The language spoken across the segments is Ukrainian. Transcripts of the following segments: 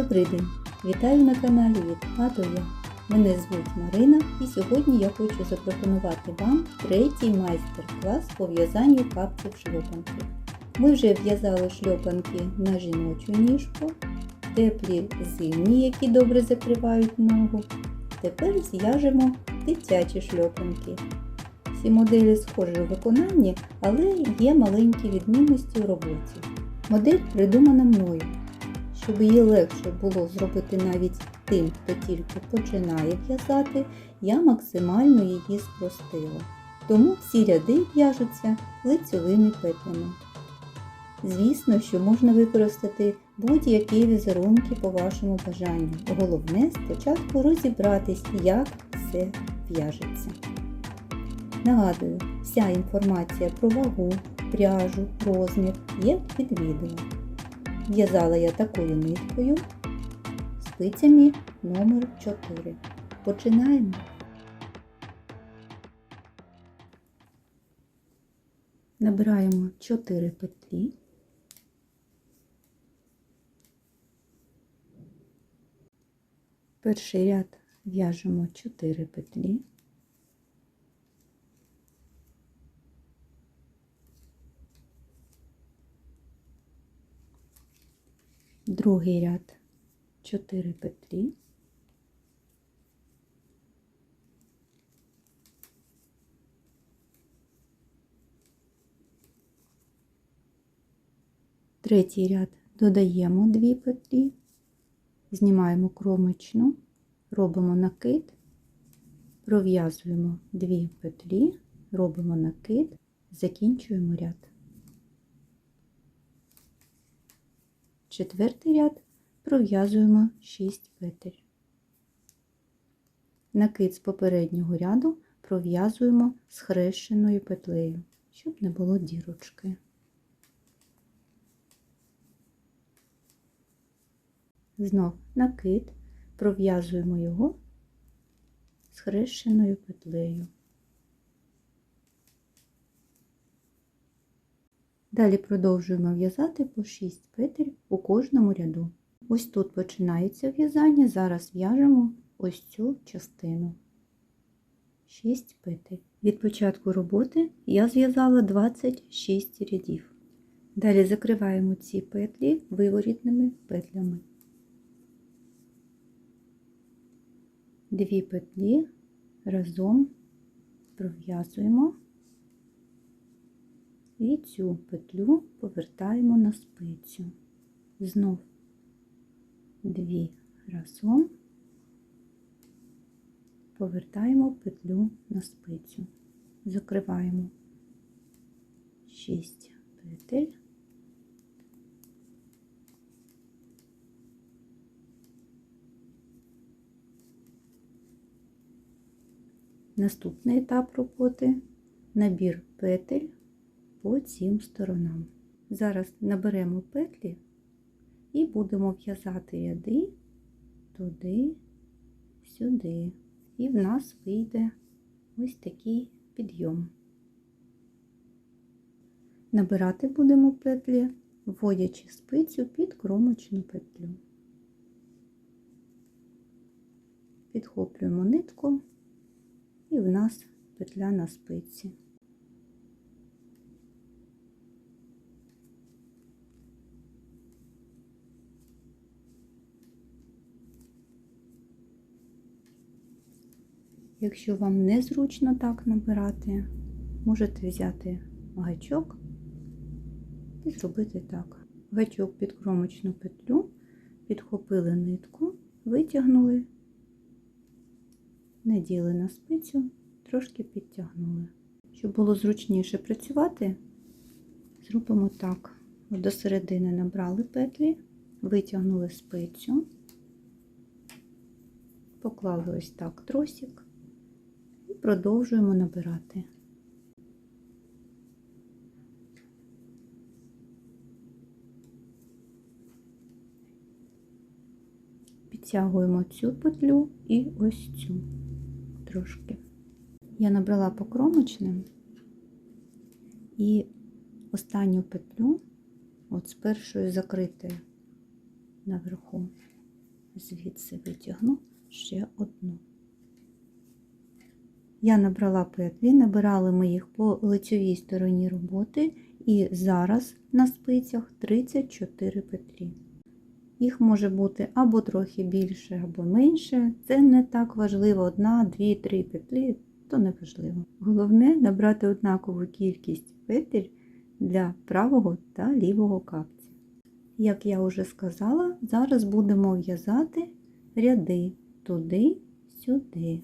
Добрий день! Вітаю на каналі від А до Я. Мене звуть Марина і сьогодні я хочу запропонувати вам третій майстер-клас по в'язанню капців шльопанки. Ми вже в'язали шльопанки на жіночу ніжку, теплі зимні, які добре закривають ногу. Тепер зв'яжемо дитячі шльопанки. Всі моделі схожі у виконанні, але є маленькі відмінності у роботі. Модель придумана мною. Щоб її легше було зробити навіть тим, хто тільки починає в'язати, я максимально її спростила. Тому всі ряди в'яжуться лицьовими петлями. Звісно, що можна використати будь-які візерунки по вашому бажанню. Головне спочатку розібратись, як все в'яжеться. Нагадую, вся інформація про вагу, пряжу, розмір є під відео. В'язала я такою ниткою спицями номер 4. Починаємо. Набираємо 4 петлі. Перший ряд в'яжемо 4 петлі. Другий ряд. 4 петлі, третій ряд. Додаємо 2 петлі, знімаємо кромочну, робимо накид, пров'язуємо 2 петлі, робимо накид, закінчуємо ряд. Четвертий ряд пров'язуємо 6 петель. Накид з попереднього ряду пров'язуємо схрещеною петлею, щоб не було дірочки. Знов накид, пров'язуємо його схрещеною петлею. Далі продовжуємо в'язати по 6 петель у кожному ряду. Ось тут починається в'язання, зараз в'яжемо ось цю частину. 6 петель. Від початку роботи я зв'язала 26 рядів. Далі закриваємо ці петлі виворітними петлями. Дві петлі разом пров'язуємо. І цю петлю повертаємо на спицю. Знов дві разом. Повертаємо петлю на спицю, закриваємо. 6 петель. Наступний етап роботи. Набір петель по цим сторонам. Зараз наберемо петлі і будемо в'язати ряди туди, сюди. І в нас вийде ось такий підйом. Набирати будемо петлі, вводячи спицю під кромочну петлю. Підхоплюємо нитку, і в нас петля на спиці. Якщо вам незручно так набирати, можете взяти гачок і зробити так. Гачок під кромочну петлю, підхопили нитку, витягнули, наділи на спицю, трошки підтягнули. Щоб було зручніше працювати, зробимо так. До середини набрали петлі, витягнули спицю, поклали ось так тросик продовжуємо набирати. Підтягуємо цю петлю і ось цю трошки. Я набрала по кромочним і останню петлю, от з першою закритою наверху, звідси витягну ще одну. Я набрала петлі, набирали ми їх по лицьовій стороні роботи, і зараз на спицях 34 петлі. Їх може бути або трохи більше, або менше. Це не так важливо, одна, дві, три петлі, то не важливо. Головне набрати однакову кількість петель для правого та лівого капця. Як я вже сказала, зараз будемо в'язати ряди туди-сюди.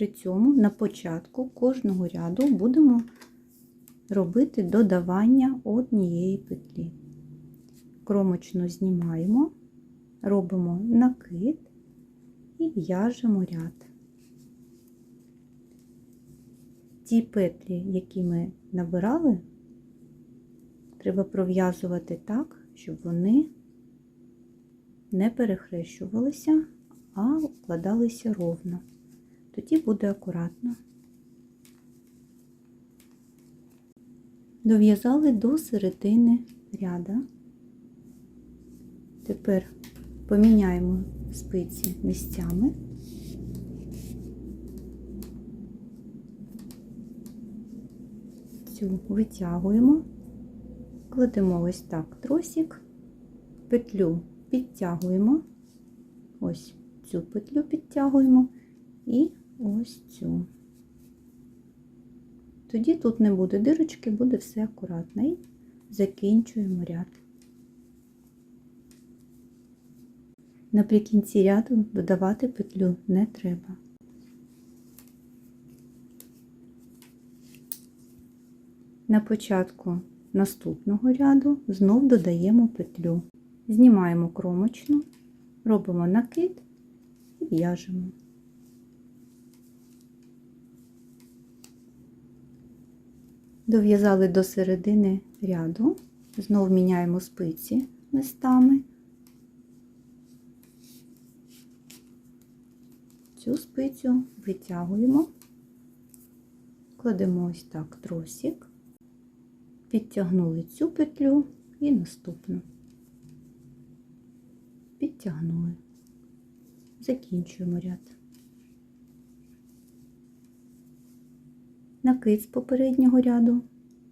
При цьому на початку кожного ряду будемо робити додавання однієї петлі. Кромочну знімаємо, робимо накид і в'яжемо ряд. Ті петлі, які ми набирали, треба пров'язувати так, щоб вони не перехрещувалися, а вкладалися ровно. Тоді буде акуратно. Дов'язали до середини ряда. Тепер поміняємо спиці місцями. Цю витягуємо, кладемо ось так тросик, петлю підтягуємо, ось цю петлю підтягуємо і ось цю. Тоді тут не буде дирочки, буде все акуратно. І закінчуємо ряд. Наприкінці ряду додавати петлю не треба. На початку наступного ряду знов додаємо петлю. Знімаємо кромочну, робимо накид і в'яжемо. Дов'язали до середини ряду, знов міняємо спиці містами. Цю спицю витягуємо, кладемо ось так тросик, підтягнули цю петлю і наступну. Підтягнули. Закінчуємо ряд. Накид з попереднього ряду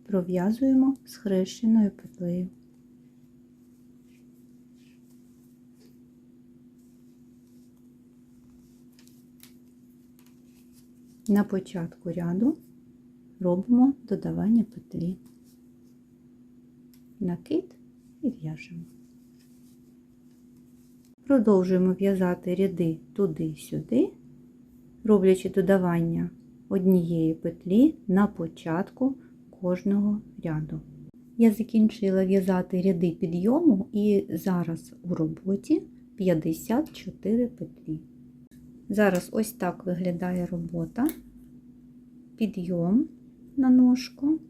пров'язуємо з хрещеною петлею. На початку ряду робимо додавання петлі, накид і в'яжемо. Продовжуємо в'язати ряди туди-сюди, роблячи додавання однієї петлі на початку кожного ряду. Я закінчила в'язати ряди підйому і зараз у роботі 54 петлі. Зараз ось так виглядає робота, підйом на ножку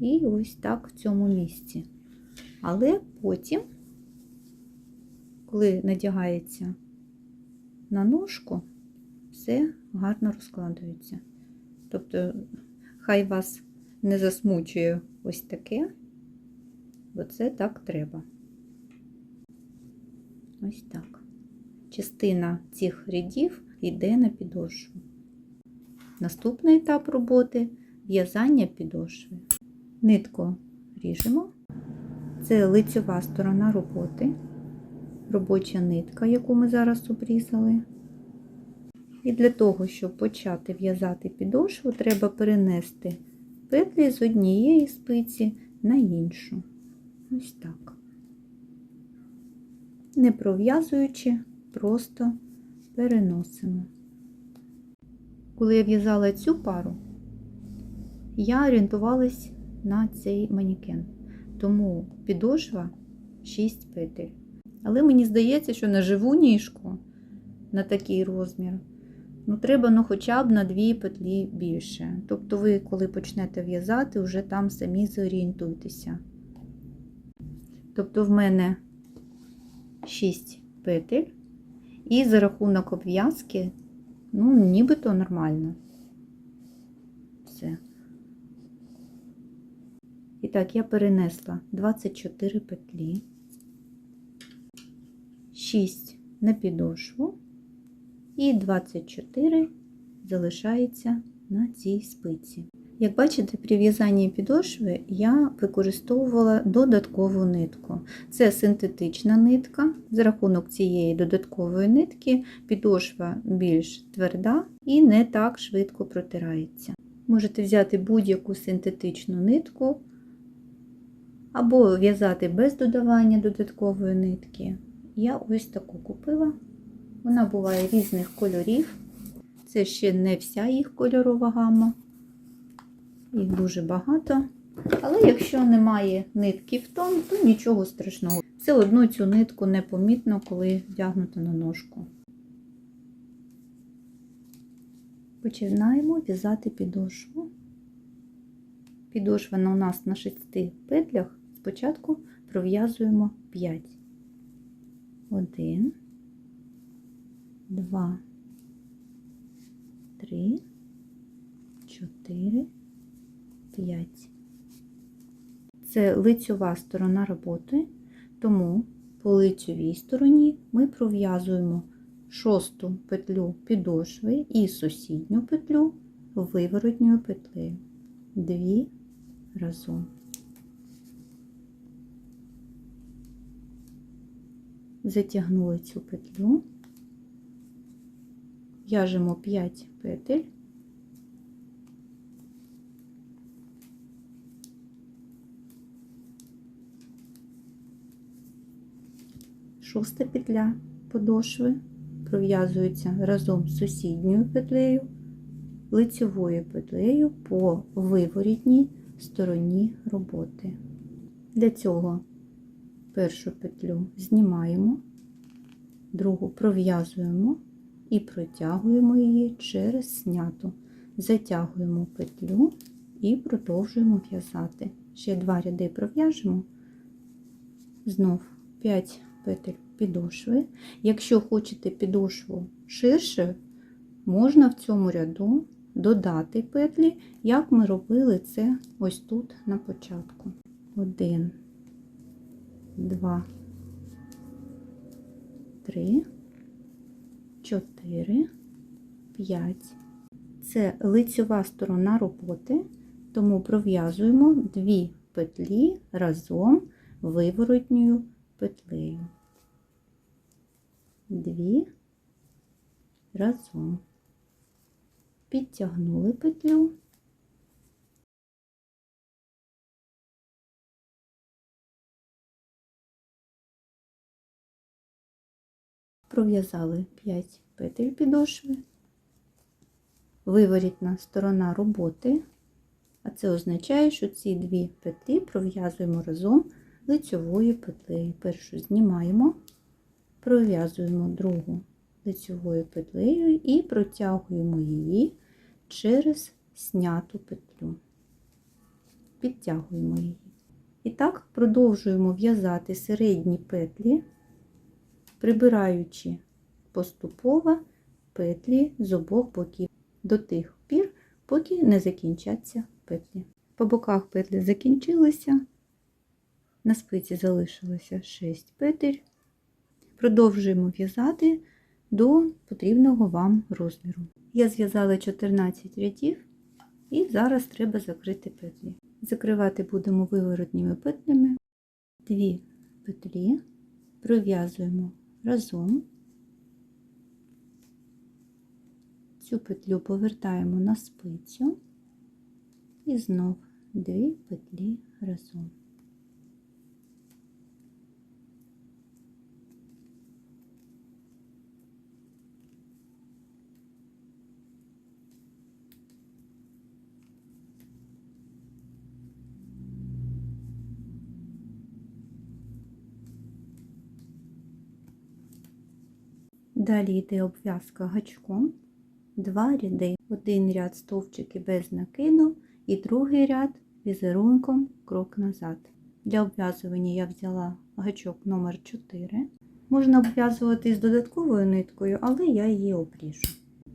і ось так в цьому місці. Але потім, коли надягається на ножку, все гарно розкладується. Тобто, хай вас не засмучує ось таке, бо це так треба. Ось так. Частина цих рядів йде на підошву. Наступний етап роботи в'язання підошви. Нитку ріжемо. Це лицьова сторона роботи, робоча нитка, яку ми зараз обрізали. І для того, щоб почати в'язати підошву, треба перенести петлі з однієї спиці на іншу. Ось так. Не пров'язуючи, просто переносимо. Коли я в'язала цю пару, я орієнтувалась на цей манікен. Тому підошва 6 петель. Але мені здається, що на живу ніжку на такий розмір ну, треба ну, хоча б на 2 петлі більше. Тобто ви, коли почнете в'язати, вже там самі зорієнтуйтеся. Тобто, в мене 6 петель, і за рахунок обв'язки, ну, нібито нормально. Все. І так, я перенесла 24 петлі 6 на підошву і 24 залишається на цій спиці. Як бачите, при в'язанні підошви я використовувала додаткову нитку. Це синтетична нитка. За рахунок цієї додаткової нитки підошва більш тверда і не так швидко протирається. Можете взяти будь-яку синтетичну нитку або в'язати без додавання додаткової нитки. Я ось таку купила. Вона буває різних кольорів. Це ще не вся їх кольорова гама. Їх дуже багато. Але якщо немає нитки в тон, то нічого страшного. Все одно цю нитку непомітно, коли вдягнуто на ножку. Починаємо в'язати підошву. Підошва у нас на 6 петлях. Спочатку пров'язуємо 5. 1, 2, 3, 4, 5. Це лицьова сторона роботи, тому по лицьовій стороні ми пров'язуємо шосту петлю підошви і сусідню петлю виворотньою петлею. Дві разом. Затягнули цю петлю, в'яжемо 5 петель. Шоста петля подошви пров'язується разом з сусідньою петлею, лицевою петлею по виворітній стороні роботи. Для цього першу петлю знімаємо, другу пров'язуємо і протягуємо її через сняту. Затягуємо петлю і продовжуємо в'язати. Ще два ряди пров'яжемо, знов 5 петель підошви. Якщо хочете підошву ширше, можна в цьому ряду додати петлі, як ми робили це ось тут на початку. Один, два, три, чотири, п'ять. Це лицьова сторона роботи, тому пров'язуємо дві петлі разом виворотньою петлею. Дві разом. Підтягнули петлю. Пров'язали 5 петель підошви, виворітна сторона роботи, а це означає, що ці дві петлі пров'язуємо разом лицьовою петлею. Першу знімаємо, пров'язуємо другу лицьовою петлею і протягуємо її через сняту петлю. Підтягуємо її. І так продовжуємо в'язати середні петлі, прибираючи поступово петлі з обох боків до тих пір, поки не закінчаться петлі. По боках петлі закінчилися, на спиці залишилося 6 петель. Продовжуємо в'язати до потрібного вам розміру. Я зв'язала 14 рядів і зараз треба закрити петлі. Закривати будемо виворотніми петлями. Дві петлі пров'язуємо разом. Цю петлю повертаємо на спицю і знов дві петлі разом. Далі йде обв'язка гачком, два ряди, один ряд стовпчики без накиду і другий ряд візерунком крок назад. Для обв'язування я взяла гачок номер 4 Можна обв'язувати з додатковою ниткою, але я її обріжу.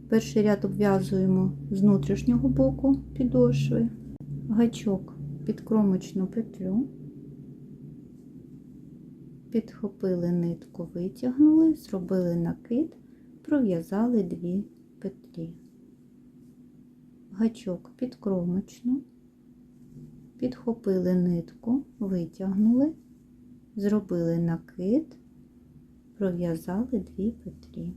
Перший ряд обв'язуємо з внутрішнього боку підошви, гачок під кромочну петлю, Підхопили нитку, витягнули, зробили накид, пров'язали дві петлі. Гачок під кромочну, підхопили нитку, витягнули, зробили накид, пров'язали дві петлі.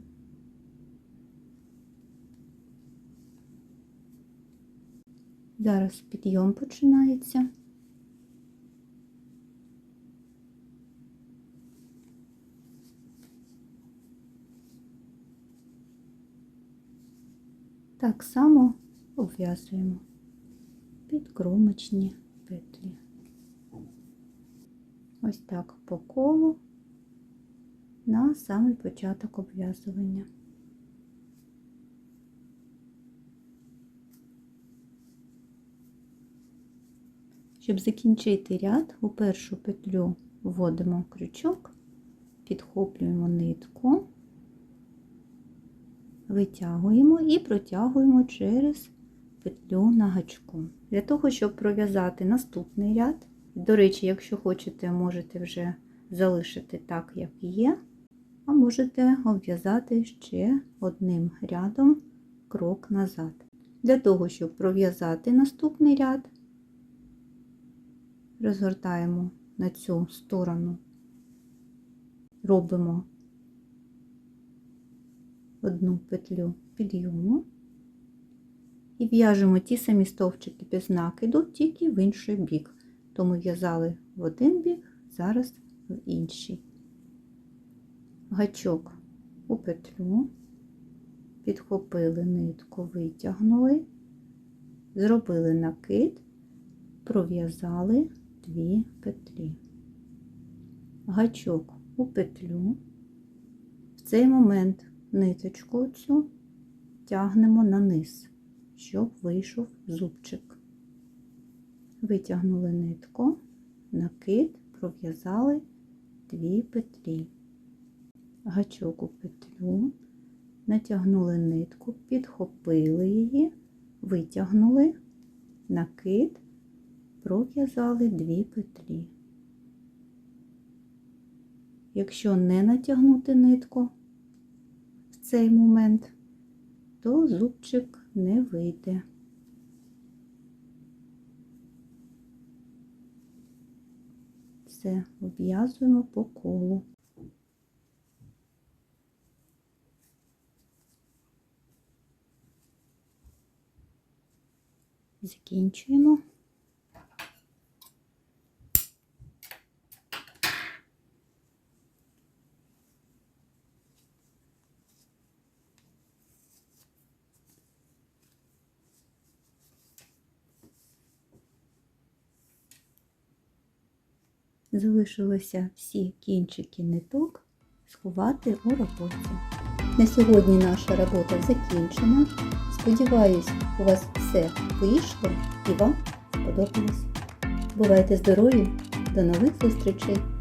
Зараз підйом починається. Так само обв'язуємо підкромочні петлі. Ось так по колу на самий початок обв'язування. Щоб закінчити ряд, у першу петлю вводимо крючок, підхоплюємо нитку, витягуємо і протягуємо через петлю на гачку. Для того, щоб пров'язати наступний ряд, до речі, якщо хочете, можете вже залишити так, як є, а можете обв'язати ще одним рядом крок назад. Для того, щоб пров'язати наступний ряд, розгортаємо на цю сторону, робимо одну петлю підйому і в'яжемо ті самі стовпчики без накиду, тільки в інший бік. Тому в'язали в один бік, зараз в інший. Гачок у петлю, підхопили нитку, витягнули, зробили накид, пров'язали дві петлі. Гачок у петлю. В цей момент ниточку цю тягнемо на низ, щоб вийшов зубчик. Витягнули нитку, накид, пров'язали дві петлі. Гачок у петлю, натягнули нитку, підхопили її, витягнули накид, пров'язали дві петлі. Якщо не натягнути нитку цей момент, то зубчик не вийде. Все, обв'язуємо по колу. Закінчуємо. Залишилося всі кінчики ниток сховати у роботі. На сьогодні наша робота закінчена. Сподіваюсь, у вас все вийшло і вам сподобалось. Бувайте здорові! До нових зустрічей!